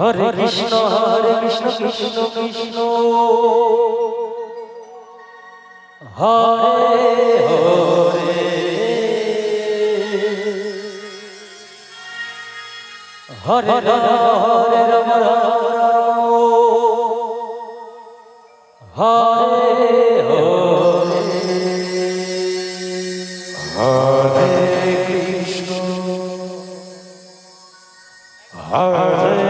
Krishna Krishna, Hare Hare Hare Rama, Hare Rama, Hare Hare Hare Krishna, Hare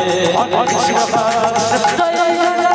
Hare Joy Joy Hare